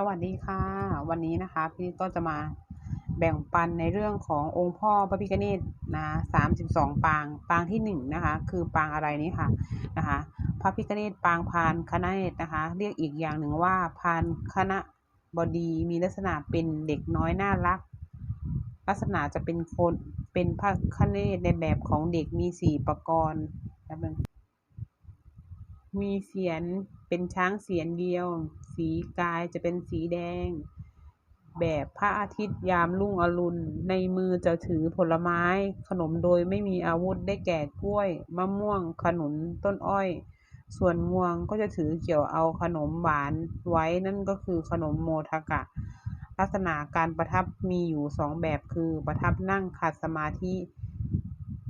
สวัสดีค่ะ วันนี้นะคะ พี่ก็จะมาแบ่งปันในเรื่องขององค์พ่อพระพิฆเนศนะสามสิบสองปาง ปางที่หนึ่งนะคะ คือปางอะไรนี้ค่ะนะคะ พระพิฆเนศปางพานคณะเนศนะคะ เรียกอีกอย่างหนึ่งว่าพานคณะบดีมีลักษณะเป็นเด็กน้อยน่ารัก ลักษณะจะเป็นคนเป็นพระคเนศในแบบของเด็กมีสี่ประกรณ์มีเสียนเป็นช้างเสียนเดียว สีกายจะเป็นสีแดง แบบพระอาทิตย์ยามรุ่งอรุณ ในมือจะถือผลไม้ขนมโดยไม่มีอาวุธได้แก่กล้วย มะม่วง ขนุนต้นอ้อย ส่วนงวงก็จะถือเกี่ยวเอาขนมหวานไว้นั่นก็คือขนมโมทกะ ลักษณะการประทับมีอยู่สองแบบคือประทับนั่งขัดสมาธิ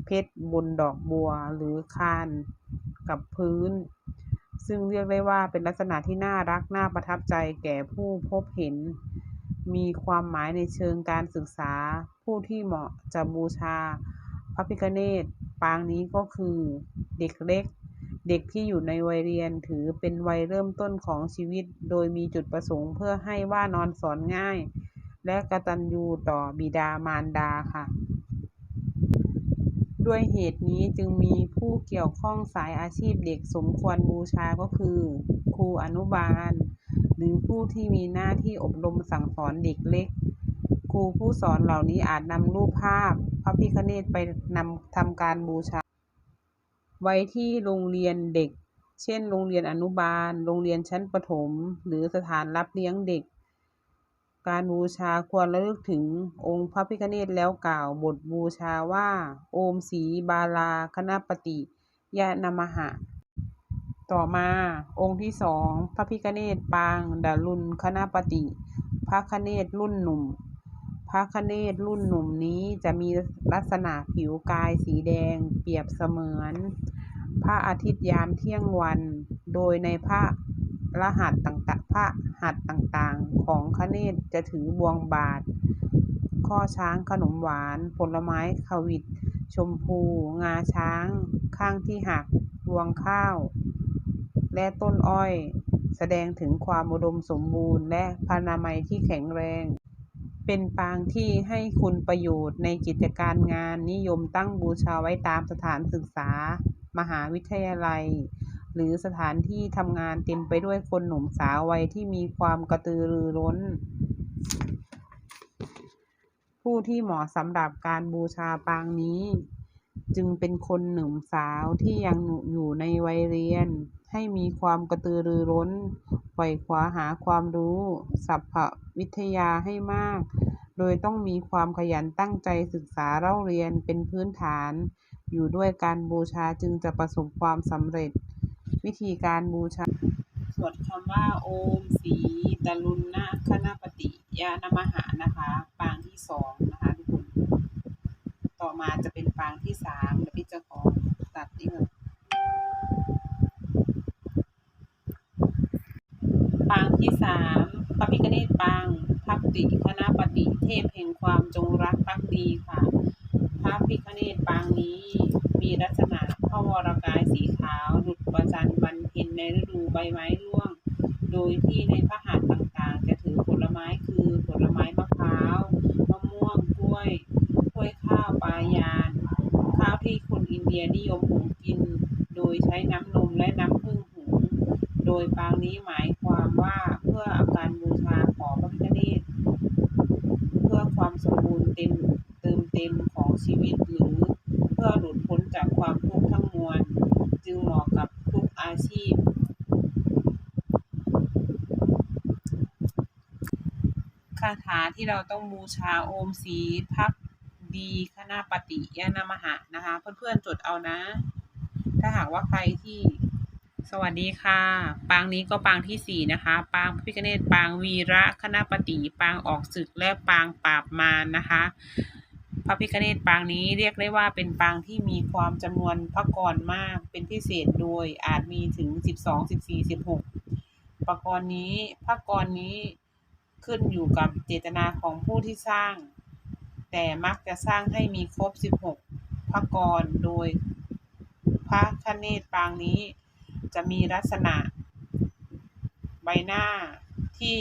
เพชรบนดอกบัวหรือคานกับพื้น ซึ่งเรียกได้ว่าเป็นลักษณะที่น่ารักน่าประทับใจแก่ผู้พบเห็น มีความหมายในเชิงการศึกษา ผู้ที่เหมาะจะบูชา พระพิฆเนศปางนี้ก็คือเด็กเล็ก เด็กที่อยู่ในวัยเรียนถือเป็นวัยเริ่มต้นของชีวิต โดยมีจุดประสงค์เพื่อให้ว่านอนสอนง่าย และกระตัญญูต่อบิดามารดาค่ะ ด้วยเหตุนี้จึงมีผู้เกี่ยวข้องสายอาชีพเด็กสมควรบูชาก็คือ ครูอนุบาล หรือผู้ที่มีหน้าที่อบรมสั่งสอนเด็กเล็ก ครูผู้สอนเหล่านี้อาจนำรูปภาพ พระพิฆเนศไปนำทำการบูชา ไว้ที่โรงเรียนเด็ก เช่น โรงเรียนอนุบาล โรงเรียนชั้นประถม หรือสถานรับเลี้ยงเด็ก การบูชาควรระลึกถึงองค์พระพิฆเนศแล้วกล่าวบทบูชาว่า โอมสีบาลาคณปติยะนมหะ ต่อมาองค์ที่สองพระพิฆเนศปางดารุณคณปติพระคเนศรุ่นหนุ่ม พระคเนศรุ่นหนุ่มนี้จะมีลักษณะผิวกายสีแดงเปรียบเสมือน พระอาทิตย์ยามเที่ยงวัน โดยในพระ รหัสต่างๆพระหัตถ์ต่างๆ ของคเนศจะถือบวงบาท ข้อช้างขนมหวาน ผลไม้ขวิด ชมพู งาช้าง ข้างที่หักรวงข้าว และต้นอ้อย แสดงถึงความอุดมสมบูรณ์ และพรรณนามัยที่แข็งแรง เป็นปางที่ให้คุณประโยชน์ในกิจการงานนิยมตั้งบูชาไว้ตามสถานศึกษา มหาวิทยาลัย หรือสถานที่ทำงานเต็มไปด้วยคนหนุ่มสาววัยที่มีความกระตือรือร้น ผู้ที่เหมาะสำหรับการบูชาปางนี้ จึงเป็นคนหนุ่มสาวที่ยังอยู่ในวัยเรียน ให้มีความกระตือรือร้นไขว่คว้าหาความรู้ สัพพวิทยาให้มาก โดยต้องมีความขยันตั้งใจศึกษาเล่าเรียนเป็นพื้นฐาน อยู่ด้วยการบูชาจึงจะประสบความสำเร็จ วิธีการบูชา สวดคำว่าโอมสีตรุณนะคณปติยานมหานะคะ ปางที่สองนะคะทุกคนต่อมาจะเป็นปางที่สามเดี๋ยวพี่จะขอตัดนี่ก่อนปางที่สามพระพิฆเนศปางพักติคณปติเทพแห่งความจงรักภักดีค่ะ พระพิฆเนศปางนี้มีลักษณะ พระวรกายสีขาวดุจประจันบรรเพ็ญในฤดูใบไม้ร่วง โดยที่ในพระหัตถ์ต่างๆ จะถือผลไม้คือผลไม้มะพร้าวมะม่วงกล้วยกล้วยข้าวปลายาน ข้าวที่คนอินเดียนิยมหุงกิน โดยใช้น้ำนมและน้ำผึ้งหุง โดยปางนี้หมายความว่าเพื่ออาการบูชาของพระพิฆเนศเพื่อความสมบูรณ์เต็มเติมเต็มของชีวิตหรือเพื่อหลุดพ้นจากความวล จึงเหมาะกับทุก อาชีพ คาถาที่เราต้องบูชาโอมสีพักดีคณปฏิยานามหะนะคะ เพื่อนๆจดเอานะ ถ้าหากว่าใครที่สวัสดีค่ะ ปางนี้ก็ปางที่สี่นะคะ ปางพระพิฆเนศปางวีระคณะปฏิปางออกศึกและปางปราบมารนะคะ พระพิฆเนศปางนี้เรียกได้ว่าเป็นปางที่มีความจำนวนพระกรมากเป็นพิเศษโดยอาจมีถึงสิบสองสิบสี่สิบหกประกรณ์นี้พระกรนี้ขึ้นอยู่กับเจตนาของผู้ที่สร้าง แต่มักจะสร้างให้มีครบสิบหกพระกรโดยพระคเนศปางนี้จะมีลักษณะ ใบหน้าที่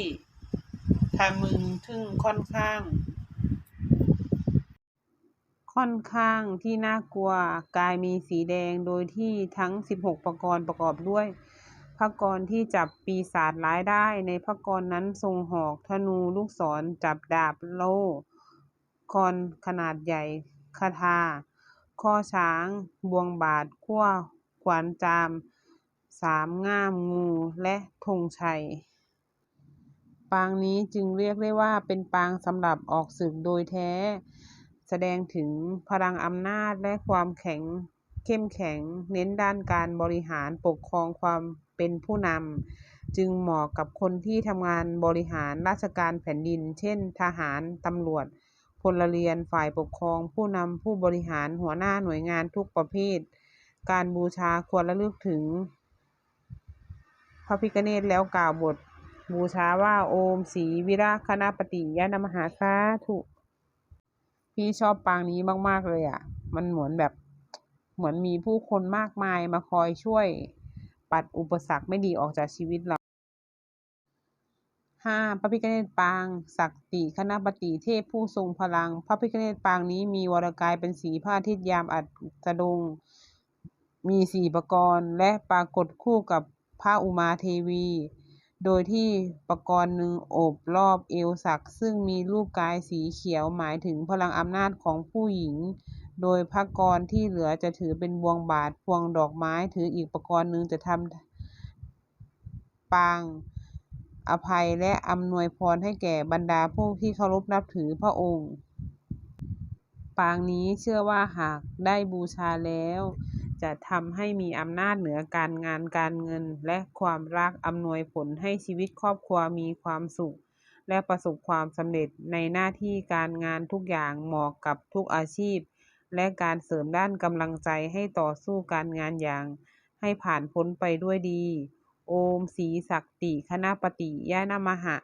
ทามึงทึ่งค่อนข้าง ค่อนข้างที่น่ากลัว กายมีสีแดง โดยที่ทั้ง 16 ประกรณ์ประกอบด้วยพระกรที่จับปีศาจร้ายได้ ในพระกรนั้นทรงหอกธนูลูกศรจับดาบโล่คอนขนาดใหญ่คาทา ข้อช้าง บวงบาทขั้วขวานจาม สามง่ามงูและธงชัย ปางนี้จึงเรียกได้ว่าเป็นปางสำหรับออกศึกโดยแท้ แสดงถึงพลังอำนาจและความแข็งเข้มแข็ง เน้นด้านการบริหารปกครองความเป็นผู้นำจึงเหมาะกับคนที่ทำงานบริหารราชการแผ่นดิน เช่น ทหารตำรวจพลเรือนฝ่ายปกครอง ผู้นำผู้บริหารหัวหน้าหน่วยงานทุกประเภท การบูชาควรระลึกถึง พระพิฆเนศแล้วกล่าวบทบูชาว่าโอมศรีวิราคณปฏิยะนมหาสาธุ พี่ชอบปางนี้มาก ๆ เลยอะ มันเหมือนแบบ เหมือนมีผู้คนมากมายมาคอยช่วย ปัดอุปสรรคไม่ดีออกจากชีวิตเราห้าพระพิฆเนศปาง ศักติคณะปฏิเทพผู้ทรงพลัง พระพิฆเนศปางนี้มีวรกายเป็นสีพระอาทิตย์ยามอัดสดง มีสี่ประกรณ์ และปรากฏคู่กับพระอุมาเทวี โดยที่ประกรณ์หนึ่งโอบรอบเอวศักดิ์ซึ่งมีรูปกายสีเขียวหมายถึงพลังอำนาจของผู้หญิง โดยพระกรที่เหลือจะถือเป็นบวงบาทพวงดอกไม้ ถืออีกประกรณ์หนึ่งจะทำปางอภัยและอำนวยพรให้แก่บรรดาผู้ที่เคารพนับถือพระองค์ ปางนี้เชื่อว่าหากได้บูชาแล้ว จะทำให้มีอำนาจเหนือการงานการเงิน และความรักอำนวยผลให้ชีวิตครอบครัวมีความสุข และประสบความสำเร็จในหน้าที่การงานทุกอย่างเหมาะกับทุกอาชีพ และการเสริมด้านกำลังใจให้ต่อสู้การงานอย่าง ให้ผ่านพ้นไปด้วยดี โอมศรีศักติคณปฏิยะนมหะ